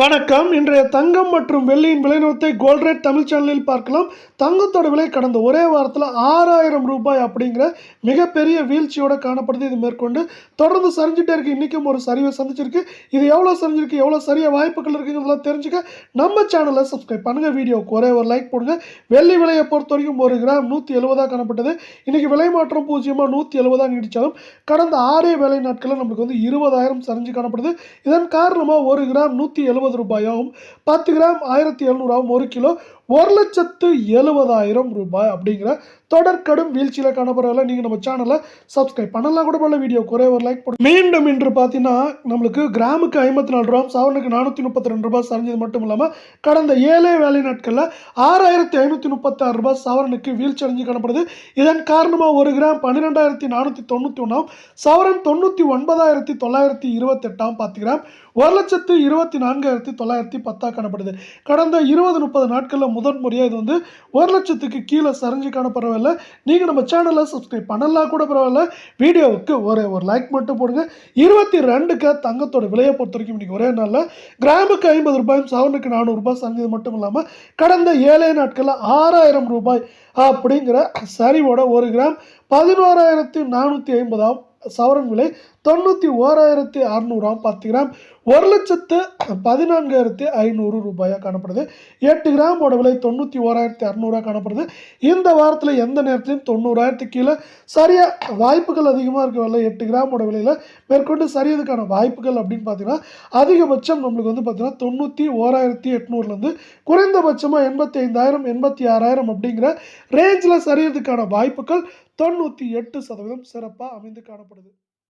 வணக்கம். இன்றைய தங்கம் மற்றும் வெள்ளியின் விலைநிறுவத்தை கோல்ட் ரேட் தமிழ் சேனலில் பார்க்கலாம். தங்கத்தோட விலை கடந்த ஒரே வாரத்தில் ஆறாயிரம் ரூபாய் அப்படிங்கிற மிகப்பெரிய வீழ்ச்சியோட காணப்படுது. இது மேற்கொண்டு தொடர்ந்து சரிஞ்சிட்டே இருக்கு. இன்றைக்கும் ஒரு சரிவை சந்திச்சிருக்கு. இது எவ்வளோ சரிஞ்சிருக்கு எவ்வளோ சரியாக வாய்ப்புகள் இருக்குங்கிறதெல்லாம் தெரிஞ்சுக்க நம்ம சேனலை சப்ஸ்கிரைப் பண்ணுங்கள் வீடியோக்கு ஒரே ஒரு லைக் போடுங்க. வெள்ளி விலையை பொறுத்த வரைக்கும் ஒரு கிராம் நூற்றி எழுபதாக காணப்பட்டது. இன்றைக்கி விலை மாற்றம் பூஜ்ஜியமாக நூற்றி எழுபதாக நீடித்தாலும் கடந்த ஆறே வேலை நாட்களில் நம்மளுக்கு வந்து இருபதாயிரம் சரிஞ்சு காணப்படுது. இதன் காரணமாக ஒரு கிராம் நூற்றி எழுபது ரூபாயாகவும் பத்து கிராம் ஆயிரத்தி எழுநூறாகவும் ஒரு கிலோ ஒரு லட்சத்து எழுபதாயிரம் ரூபாய் அப்படிங்கிற தொடர் கடும் வீழ்ச்சியில் காணப்படுறதில்ல நீங்கள் நம்ம சேனலை சப்ஸ்கிரைப் பண்ணலாம் கூட போல வீடியோ குறை ஒரு லைக் போட்டு மீண்டும் இன்று பார்த்தீங்கன்னா நம்மளுக்கு கிராமுக்கு ஐம்பத்தி நாலு ரூபா சவரனுக்கு நானூற்றி முப்பத்தி ரெண்டு ரூபாய் சரிஞ்சது மட்டும் இல்லாமல் கடந்த ஏழே வேலை நாட்களில் ஆறாயிரத்தி ஐநூற்றி முப்பத்தாறு ரூபாய் சவரனுக்கு வீழ்ச்சி அடைஞ்சு காணப்படுது. இதன் காரணமாக ஒரு கிராம் பன்னிரெண்டாயிரத்தி நானூற்றி தொண்ணூற்றி ஒன்றாம் சவரன் தொண்ணூற்றி ஒன்பதாயிரத்தி தொள்ளாயிரத்தி இருபத்தெட்டாம் பத்து கிராம் ஒரு லட்சத்து இருபத்தி நான்காயிரத்தி தொள்ளாயிரத்தி பத்தா காணப்படுது. கடந்த இருபது முப்பது நாட்களில் முதன் முறையாக இது வந்து ஒரு லட்சத்துக்கு கீழே சரிஞ்சு காண பரவாயில்ல நீங்கள் நம்ம சேனலை சப்ஸ்கிரைப் பண்ணலாம் கூட பரவாயில்ல. வீடியோவுக்கு ஒரே ஒரு லைக் மட்டும் போடுங்க. இருபத்தி ரெண்டுக்கு தங்கத்தோட விலையை பொறுத்த வரைக்கும் இன்றைக்கி ஒரே நாளில் கிராமுக்கு ஐம்பது ரூபாயும் சவனுக்கு நானூறுரூபா சரிஞ்சது மட்டும் இல்லாமல் கடந்த ஏழை நாட்களில் ஆறாயிரம் ரூபாய் அப்படிங்கிற சரிவோட ஒரு கிராம் பதினோராயிரத்தி நானூற்றி ஐம்பதாம் சவரன் விலை தொண்ணூற்றி ஓராயிரத்தி அறநூறாம் பத்து கிராம் ஒரு லட்சத்து பதினான்காயிரத்தி ஐநூறு ரூபாயாக காணப்படுது. எட்டு கிராமோட விலை தொண்ணூற்றி ஓராயிரத்தி அறநூறுவா காணப்படுது. இந்த வாரத்தில் எந்த நேரத்திலையும் தொண்ணூறாயிரத்து கீழே சரியாக வாய்ப்புகள் அதிகமாக இருக்கவில்லை எட்டு கிராமோட விலையில் மேற்கொண்டு சரியதுக்கான வாய்ப்புகள் அப்படின்னு பார்த்தீங்கன்னா அதிகபட்சம் நம்மளுக்கு வந்து பார்த்தீங்கன்னா தொண்ணூற்றி ஓராயிரத்தி எட்நூறுலேருந்து குறைந்தபட்சமாக எண்பத்தி ஐந்தாயிரம் எண்பத்தி ஆறாயிரம் அப்படிங்கிற ரேஞ்சில் சரியறதுக்கான வாய்ப்புகள் தொண்ணூற்றி எட்டு சதவீதம் சிறப்பாக அமைந்து காணப்படுது.